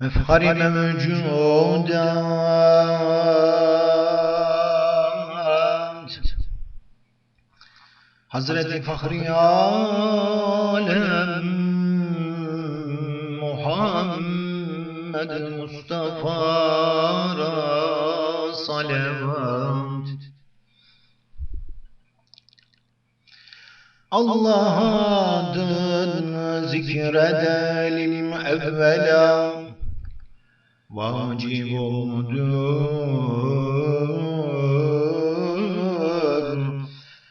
مفخر موجودات Hazreti Fahri Alem Muhammed Mustafa salavat Allah adını zikredelim evvela Vacip olmudur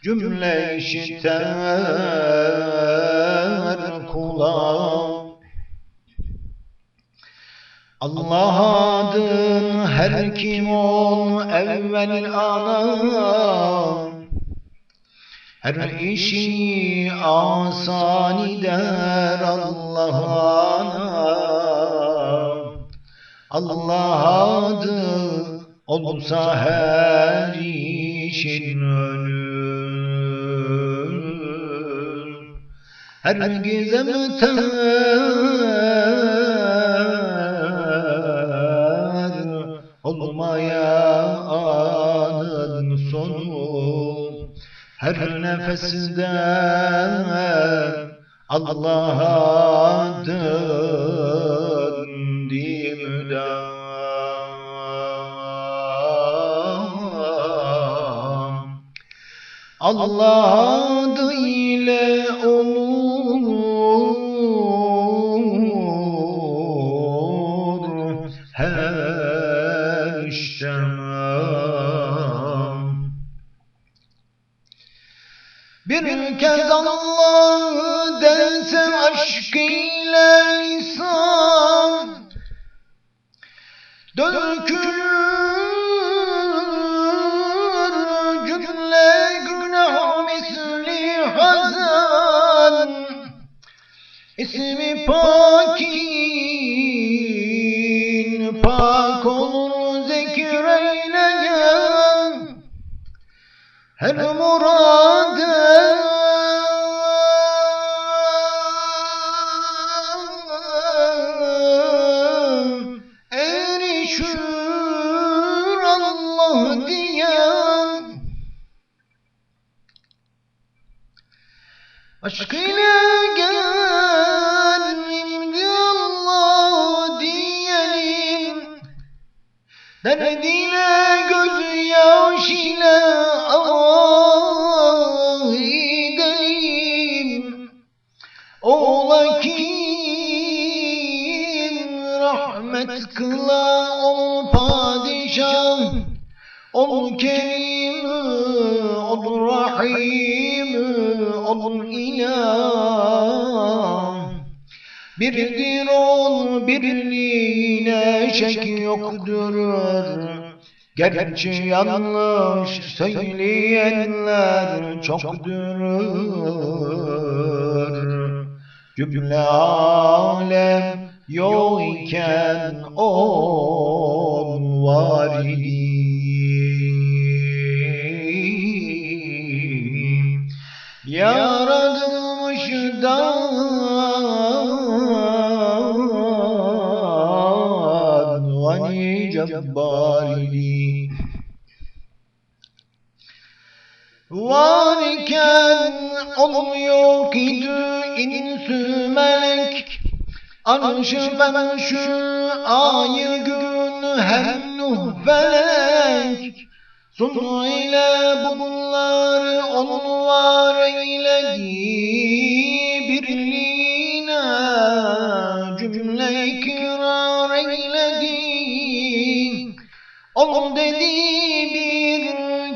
Cümle işiter kula Allah adın her kim ol evvel ana her işi asan eder Allah'ına Allah adı olsa her işin önür Her gizem ter olmaya anın sonu. Her nefeste Allah adın Allah adı ile olur her iş tamam. Bir kez Allah derse aşk ile insan Dökülür İsmi pakin pak olur zikreyle her murade erişir Allah diyen. Aşk Derdiyle gözyaş ile ah edelim Ola kim rahmet kıla ol padişah Ol kerim, ol rahim, ol ilah Birdir ol birliğine şek yoktur. Gerçi yanlış söyleyenler çoktur. Cümle alem yok iken on var idi. Yaratılmış Cebbari Varken olmuyor idi insü melek. Arşı ben şu ayı gün hem nuh felek Sunu ile bunlar onun var eyledi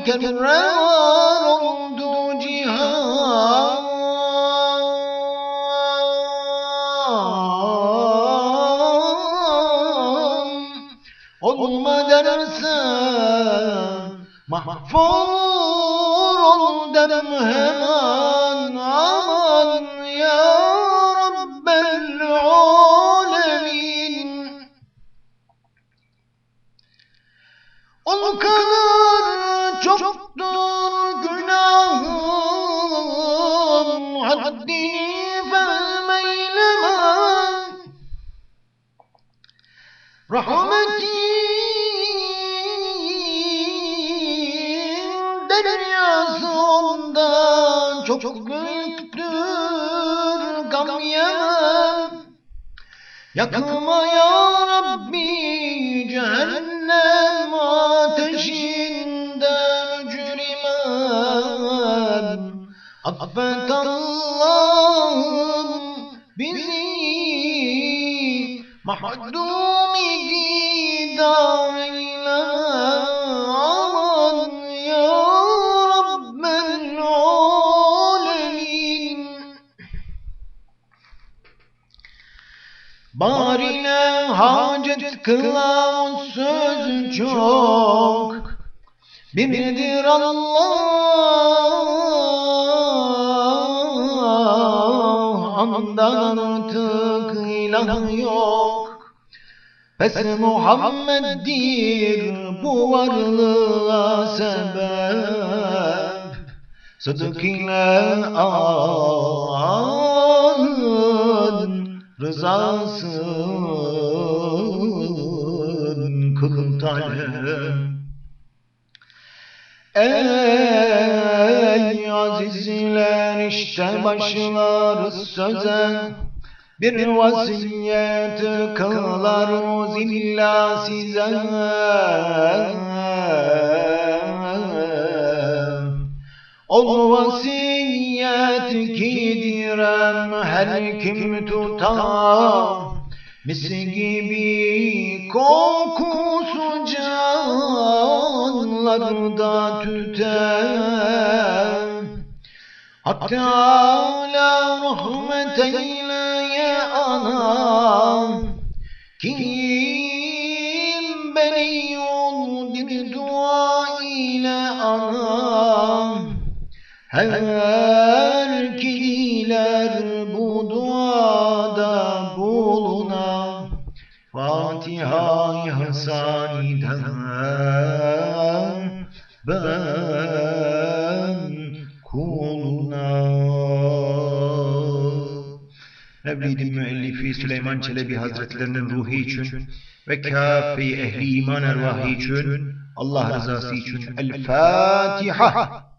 var oldu cihan. Olma dersen mahvur ol derim hemen. Aman ya Rabbel alemin. O kadar Çoktu günahım haddini fehmeyleme Rahmetin deryasında çok büyüktür gam yemem Yakma ya Rabbi cehennem Affet Allah'ım bizi mahdum eyle Aman ya Rabbel alemin. Barine hacet kılan söz çok Birdir Allah Ondan artık ilah yok. Pes Muhammed'dir bu varlığa sebep. Sıdık ile Allah'ın rızasın. Kıl talep işte başlarız söze Bir vasiyet kılarız illa size. Ol vasiyet gidirem her kim tutar. Mis gibi kokusu canlarda tüter Hatta ala rahmet eyle ya anam. Kim beni yol bir dua ile anam? Her kiler bu duada buluna Fatiha-i Hasaniden ben Mevlid-i müellifi Süleyman Çelebi Hazretlerinin ruhu için ve kâfi ehli iman ervahı için Allah rızası için El Fatiha